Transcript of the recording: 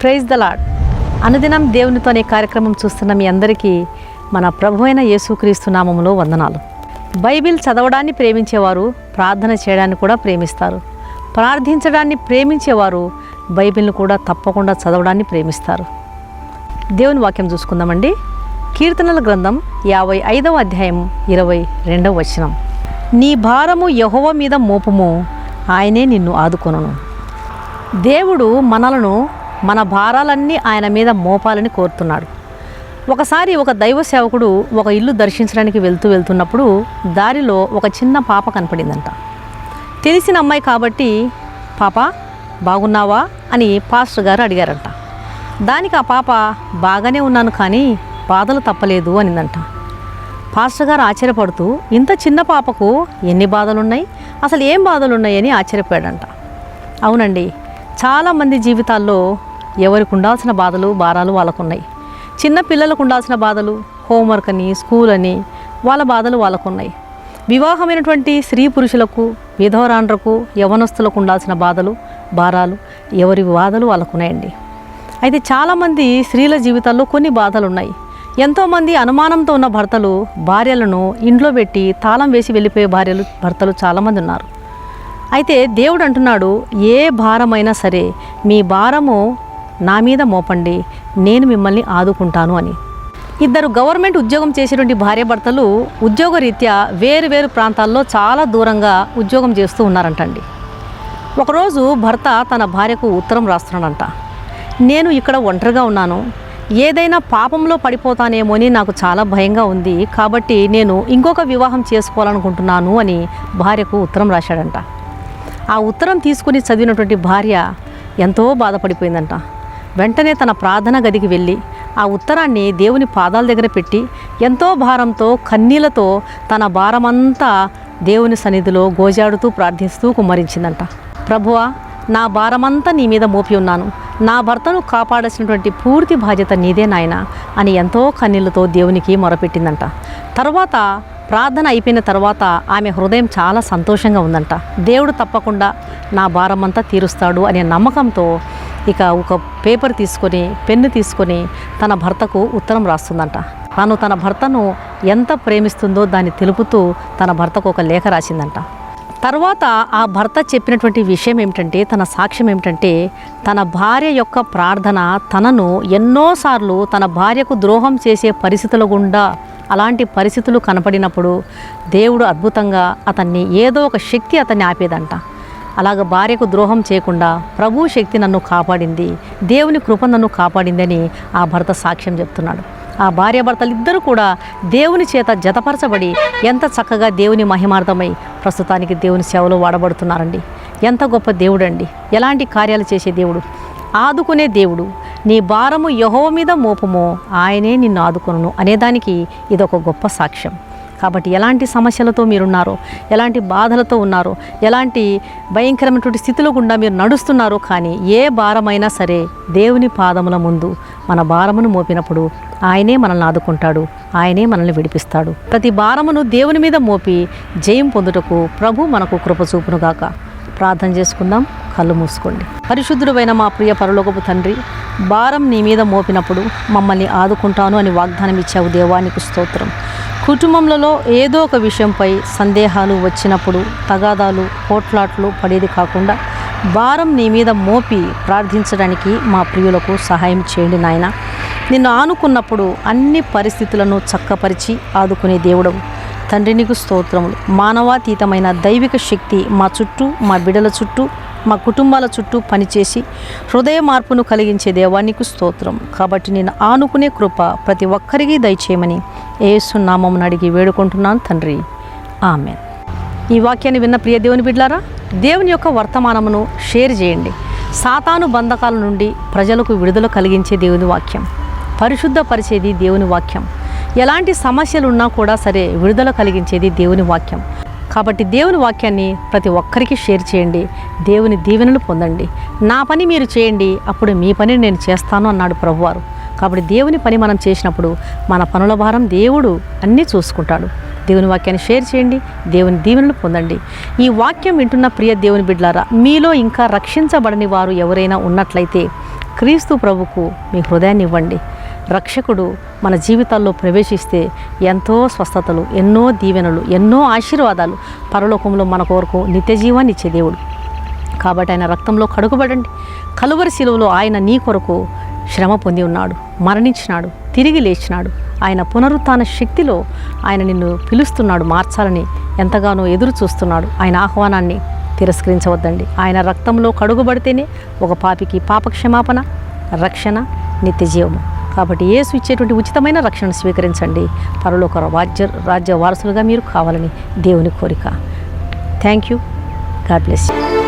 Praise the lord అనుదినం దేవునితో అనే కార్యక్రమం చూస్తున్న మీ అందరికీ మన ప్రభు అయిన యేసుక్రీస్తు నామములో వందనాలు. బైబిల్ చదవడాన్ని ప్రేమించేవారు ప్రార్థన చేయడాన్ని కూడా ప్రేమిస్తారు. ప్రార్థించడాన్ని ప్రేమించేవారు బైబిల్ను కూడా తప్పకుండా చదవడాన్ని ప్రేమిస్తారు. దేవుని వాక్యం చూసుకుందామండి. కీర్తనల గ్రంథం యాభై ఐదవ అధ్యాయం ఇరవై రెండవ వచనం. నీ భారము యహోవ మీద మోపము ఆయనే నిన్ను ఆదుకొనును. దేవుడు మనలను మన భారాలన్నీ ఆయన మీద మోపాలని కోరుతున్నాడు. ఒకసారి ఒక దైవ సేవకుడు ఒక ఇల్లు దర్శించడానికి వెళ్తూ వెళ్తున్నప్పుడు దారిలో ఒక చిన్న పాప కనపడిందంట. తెలిసిన అమ్మాయి కాబట్టి పాప బాగున్నావా? అని పాస్టర్ గారు అడిగారంట. దానికి ఆ పాప బాగానే ఉన్నాను కానీ బాధలు తప్పలేదు అనిందంట. పాస్టర్ గారు ఆశ్చర్యపడుతూ ఇంత చిన్న పాపకు ఎన్ని బాధలున్నాయి? అసలు ఏం బాధలున్నాయని ఆశ్చర్యపోయాడంట. అవునండి చాలామంది జీవితాల్లో ఎవరికి ఉండాల్సిన బాధలు భారాలు వాళ్ళకున్నాయి. చిన్న పిల్లలకు ఉండాల్సిన బాధలు హోంవర్క్ అని స్కూల్ అని వాళ్ళ బాధలు వాళ్ళకున్నాయి. వివాహమైనటువంటి స్త్రీ పురుషులకు విధవరాండ్రకు యవనస్తులకు ఉండాల్సిన బాధలు భారాలు ఎవరి బాధలు వాళ్ళకున్నాయండి. అయితే చాలామంది స్త్రీల జీవితాల్లో కొన్ని బాధలు ఉన్నాయి ఎంతోమంది అనుమానంతో ఉన్న భర్తలు భార్యలను ఇంట్లో పెట్టి తాళం వేసి వెళ్ళిపోయే భార్యలు భర్తలు చాలామంది ఉన్నారు. అయితే దేవుడు అంటున్నాడు ఏ భారమైనా సరే మీ భారము నా మీద మోపండి నేను మిమ్మల్ని ఆదుకుంటాను అని. ఇద్దరు గవర్నమెంట్ ఉద్యోగం చేసినటువంటి భార్యాభర్తలు ఉద్యోగరీత్యా వేరు వేరు ప్రాంతాల్లో చాలా దూరంగా ఉద్యోగం చేస్తూ ఉన్నారంటండి. ఒకరోజు భర్త తన భార్యకు ఉత్తరం రాస్తున్నాడంట. నేను ఇక్కడ ఒంటరిగా ఉన్నాను. ఏదైనా పాపంలో పడిపోతానేమో అని నాకు చాలా భయంగా ఉంది. కాబట్టి నేను ఇంకొక వివాహం చేసుకోవాలనుకుంటున్నాను అని భార్యకు ఉత్తరం రాశాడంట. ఆ ఉత్తరం తీసుకుని చదివినటువంటి భార్య ఎంతో బాధపడిపోయిందంట. వెంటనే తన ప్రార్థన గదికి వెళ్ళి ఆ ఉత్తరాన్ని దేవుని పాదాల దగ్గర పెట్టి ఎంతో భారంతో కన్నీలతో తన భారమంతా దేవుని సన్నిధిలో గోజాడుతూ ప్రార్థిస్తూ కుమ్మరించిందంట. ప్రభువా నా భారమంతా నీ మీద మోపి ఉన్నాను. నా భర్తను కాపాడాల్సినటువంటి పూర్తి బాధ్యత నీదే నాయన అని ఎంతో కన్నీళ్ళతో దేవునికి మొరపెట్టిందంట. తర్వాత ప్రార్థన అయిపోయిన తర్వాత ఆమె హృదయం చాలా సంతోషంగా ఉందంట. దేవుడు తప్పకుండా నా భారమంతా తీరుస్తాడు అనే నమ్మకంతో ఇక ఒక పేపర్ తీసుకొని పెన్ను తీసుకొని తన భర్తకు ఉత్తరం రాస్తుందంట. తాను తన భర్తను ఎంత ప్రేమిస్తుందో దాన్ని తెలుపుతూ తన భర్తకు ఒక లేఖ రాసిందంట. తర్వాత ఆ భర్త చెప్పినటువంటి విషయం ఏమిటంటే తన సాక్ష్యం ఏమిటంటే తన భార్య యొక్క ప్రార్థన తనను ఎన్నోసార్లు తన భార్యకు ద్రోహం చేసే పరిస్థితుల గుండా అలాంటి పరిస్థితులు కనపడినప్పుడు దేవుడు అద్భుతంగా అతన్ని ఏదో ఒక శక్తి అతన్ని ఆపేదంట. అలాగ భార్యకు ద్రోహం చేయకుండా ప్రభు శక్తి నన్ను కాపాడింది దేవుని కృప నన్ను కాపాడిందని ఆ భర్త సాక్ష్యం చెప్తున్నాడు. ఆ భార్యాభర్తలు ఇద్దరు కూడా దేవుని చేత జతపరచబడి ఎంత చక్కగా దేవుని మహిమార్థమై ప్రస్తుతానికి దేవుని సేవలో వాడబడుతున్నారండి. ఎంత గొప్ప దేవుడండి. ఎలాంటి కార్యాలు చేసే దేవుడు. ఆదుకునే దేవుడు. నీ భారము యహో మీద మోపము ఆయనే నిన్ను ఆదుకును అనేదానికి ఇదొక గొప్ప సాక్ష్యం. కాబట్టి ఎలాంటి సమస్యలతో మీరున్నారో ఎలాంటి బాధలతో ఉన్నారో ఎలాంటి భయంకరమైనటువంటి స్థితిలో గుండా మీరు నడుస్తున్నారో కానీ ఏ భారమైనా సరే దేవుని పాదముల ముందు మన భారమును మోపినప్పుడు ఆయనే మనల్ని ఆదుకుంటాడు ఆయనే మనల్ని విడిపిస్తాడు. ప్రతి భారమును దేవుని మీద మోపి జయం పొందుటకు ప్రభు మనకు కృప చూపునుగాక. ప్రార్థన చేసుకుందాం. కళ్ళు మూసుకోండి. పరిశుద్ధుడైన మా ప్రియ పరలోకపు తండ్రి భారం నీ మీద మోపినప్పుడు మమ్మల్ని ఆదుకుంటాను అని వాగ్దానం ఇచ్చావు దేవానికి స్తోత్రం. కుటుంబంలో ఏదో ఒక విషయంపై సందేహాలు వచ్చినప్పుడు తగాదాలు పోట్లాట్లు పడేది కాకుండా భారం నీ మీద మోపి ప్రార్థించడానికి మా ప్రియులకు సహాయం చేయండి నాయన. నిన్ను ఆనుకున్నప్పుడు అన్ని పరిస్థితులను చక్కపరిచి ఆదుకునే దేవుడవు తండ్రి నీకు స్తోత్రములు. మానవాతీతమైన దైవిక శక్తి మా చుట్టూ మా బిడల చుట్టూ మా కుటుంబాల చుట్టూ పనిచేసి హృదయ మార్పును కలిగించే దేవానికి స్తోత్రం. కాబట్టి నేను ఆనుకునే కృప ప్రతి ఒక్కరికి దయచేయమని ఏసునామం అడిగి వేడుకుంటున్నాను తండ్రి. ఆమె ఈ వాక్యాన్ని విన్న ప్రియ దేవుని బిడ్లారా దేవుని యొక్క వర్తమానమును షేర్ చేయండి. సాతాను బంధకాల నుండి ప్రజలకు విడుదల కలిగించే దేవుని వాక్యం పరిశుద్ధపరిచేది దేవుని వాక్యం. ఎలాంటి సమస్యలు ఉన్నా కూడా సరే విడుదల కలిగించేది దేవుని వాక్యం. కాబట్టి దేవుని వాక్యాన్ని ప్రతి ఒక్కరికి షేర్ చేయండి. దేవుని దీవెనలు పొందండి. నా పని మీరు చేయండి. అప్పుడు మీ పని నేను చేస్తాను అన్నాడు ప్రభువారు. కాబట్టి దేవుని పని మనం చేసినప్పుడు మన పనుల భారం దేవుడు అన్నీ చూసుకుంటాడు. దేవుని వాక్యాన్ని షేర్ చేయండి. దేవుని దీవెనలు పొందండి. ఈ వాక్యం వింటున్న ప్రియ దేవుని బిడ్లారా మీలో ఇంకా రక్షించబడని వారు ఎవరైనా ఉన్నట్లయితే క్రీస్తు ప్రభుకు మీ హృదయాన్ని ఇవ్వండి. రక్షకుడు మన జీవితాల్లో ప్రవేశిస్తే ఎంతో స్వస్థతలు ఎన్నో దీవెనలు ఎన్నో ఆశీర్వాదాలు పరలోకంలో మన కొరకు నిత్య జీవాన్ని ఇచ్చే దేవుడు. కాబట్టి ఆయన రక్తంలో కడుగుబడండి. కలువరి శిలువలో ఆయన నీ కొరకు శ్రమ పొంది ఉన్నాడు మరణించినాడు తిరిగి లేచినాడు. ఆయన పునరుత్న శక్తిలో ఆయన నిన్ను పిలుస్తున్నాడు మార్చాలని ఎంతగానో ఎదురు చూస్తున్నాడు. ఆయన ఆహ్వానాన్ని తిరస్కరించవద్దండి. ఆయన రక్తంలో కడుగుబడితేనే ఒక పాపికి పాపక్షమాపణ రక్షణ నిత్య జీవము. కాబట్టి యేసు ఇచ్చేటువంటి ఉచితమైన రక్షణ స్వీకరించండి. పరలోక రాజ్య రాజ్య వారసులుగా మీరు కావాలని దేవుని కోరిక. Thank you God bless you